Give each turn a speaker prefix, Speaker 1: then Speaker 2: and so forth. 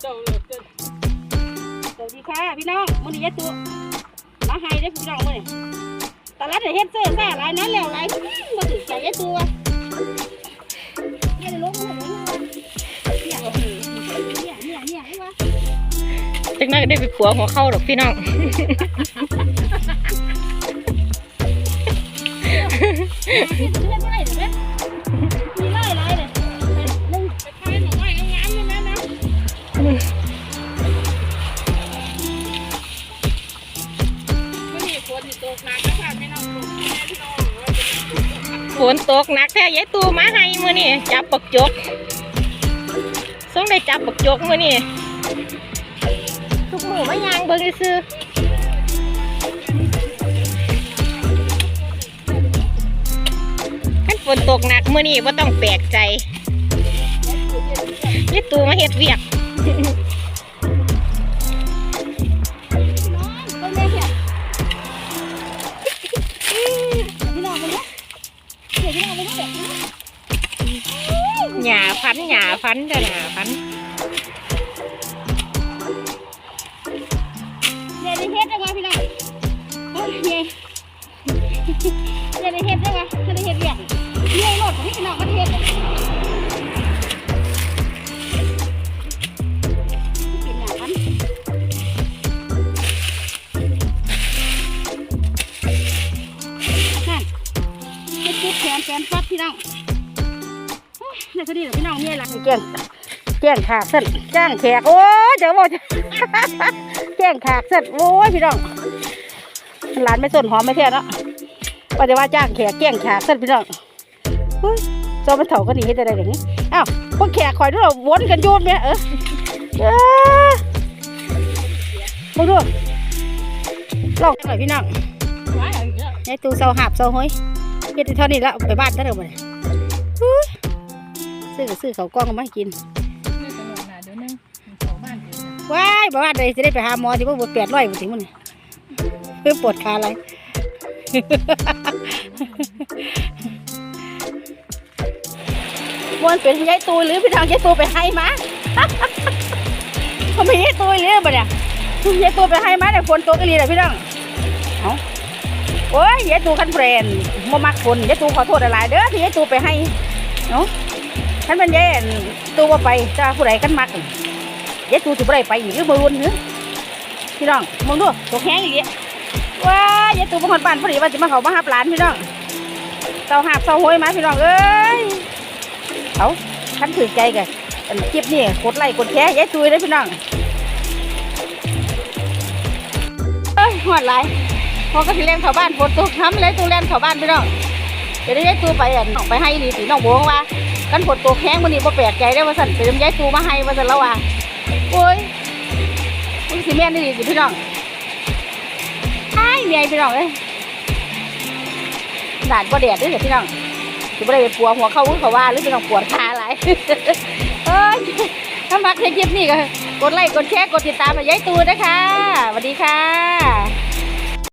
Speaker 1: เจ้าเลยเจ้า
Speaker 2: สวัสดีค่ะพี่น้องมื้อนี้ยายตุมาให้ได้อพี่น้องมื้อนี้ตลาดได้เฮ็ดเสื้อแซ่หลายนั้นแล้วหลายบ่ถือใจยายตุว่ะไม่ได้ลงมือเลยเนี่ยเนี่ยเนี่ยเนี่ยนี่วะ
Speaker 3: จังนั้นก็ได้ไปขัวหัวเข้าดอกพี่น้อง
Speaker 2: เฮ็ดบ่ได้
Speaker 1: ฝนตกหนักฝนตกหนัก
Speaker 3: แท้ยายตูมาให้มือนี้จับปักจกส่งได้จับปักจกมือนี้ทุกหมื้อมายางเบิ่งซื่อคันฝนตกหนักมื้อนี้บ่าต้องแปลกใจยายตูมาเฮ็ดเวียก
Speaker 2: nhà ฝังมาเด้อ
Speaker 3: หญ้าพันหญ้าพันจะหญ้าพัน
Speaker 2: เดี๋ยวได้เฮ็ดได้บ่พี่น้องโอ้ยเย่เดี๋ยวได้เฮ็ดได้บ่ถ้าได้เฮ็ดเวียกเย่โลดพี่น้องมาเฮ็ด พี่น้องโอ้ยเดี๋ยวพอดีเหรอพี่น้องเนี่ยล่ะแจ้งแจ้งขาดเส้นแจ้งแขกโอ้ยเดี๋ยวบอกแจ้งขากเสร็จโอ้ยพี่น้องร้านไม่สนหอมไม่เท่เนาะว่าจะว่าจ้างแขกแจ้งขากเสร็จพี่น้องเฮ้ยจอมันเถาก็หนีให้ได้อย่างนี้อ้าวพวกแขกคอยด้วยเราวนกันโยนเนี่ยเออเออมาดูลองหน่อยพี่น้อง
Speaker 1: ไว้อย่างเงี้ย
Speaker 2: ยายตูเสาหับเสาห้อย เฮ็ดได้เท่านี้แล้วไปบ้านได้เลยบ่เนี่ยเฮ้ยซื้อก็ซื้อเขาวกล้องมาให้กิน
Speaker 1: นี่สนุกนะเดี๋ยวนึงเข้าบ้านเดี๋ยวนะ
Speaker 2: ว้ายบอกว่าเดี๋ยวจะได้ไปหาหมอที่ว่าบวแปดร้อยถึงมันเพื่อปวดขาอะไรมวนเป็นยายตูหรือพี่ทางยายตูไปให้มาเขาไม่ยายตูหรือบ่เนี่ยยายตูไปให้มาแต่ยฝนตกอีหลีเลยพี่น้องเอา โอ้ยยายตูคันเฟรนมามักคนยายตูขอโทษหลายๆเด้อที่ยายตูไปให้เนาะท่านเป็นยายตูว่าไปจะผู้ใดกันมักยายตูสิบ่ได้ไปอีกหรือบ่รุนเนื้อพี่น้องมองดูตกแห้งอีกว้ายายตูบ่ฮอดบ้านพอดีว่าสิมาเขามาหาหลานพี่น้องเสาหาบเสาโหยมาพี่น้องเอ้ยเอาคันถือใจกันคลิปนี้กดไลค์กดแชร์ยายตูเลยพี่น้องเอ้ยหอดหลาย พอก็สิเล่นเข้าบ้านฝนตกทำเลยตูเล่นเข้าบ้านพี่น้องเดี๋ยวได้ยายตูไปอะน้องไปให้ดีสิน้องบอกว่ากันฝนตกแห้งวันนี้บ่แปลกใจได้ว่าสั่นเติมยายตูมาให้ว่าสั่นแล้วว่าโอ้ยมันสิแม่นดีสิพี่น้องไอ้เมียพี่น้องเอ้ยด่านบ่แดดด้วยพี่น้องสิบ่ได้ไปปัวหัวเข้าหัวเขาว่าหรือพี่น้องปวดขาอะไรเอ้ยถ้ามักในคลิปนี้ก็กดไลค์กดแชร์กดติดตามให้ยายตูนะคะสวัสดีค่ะ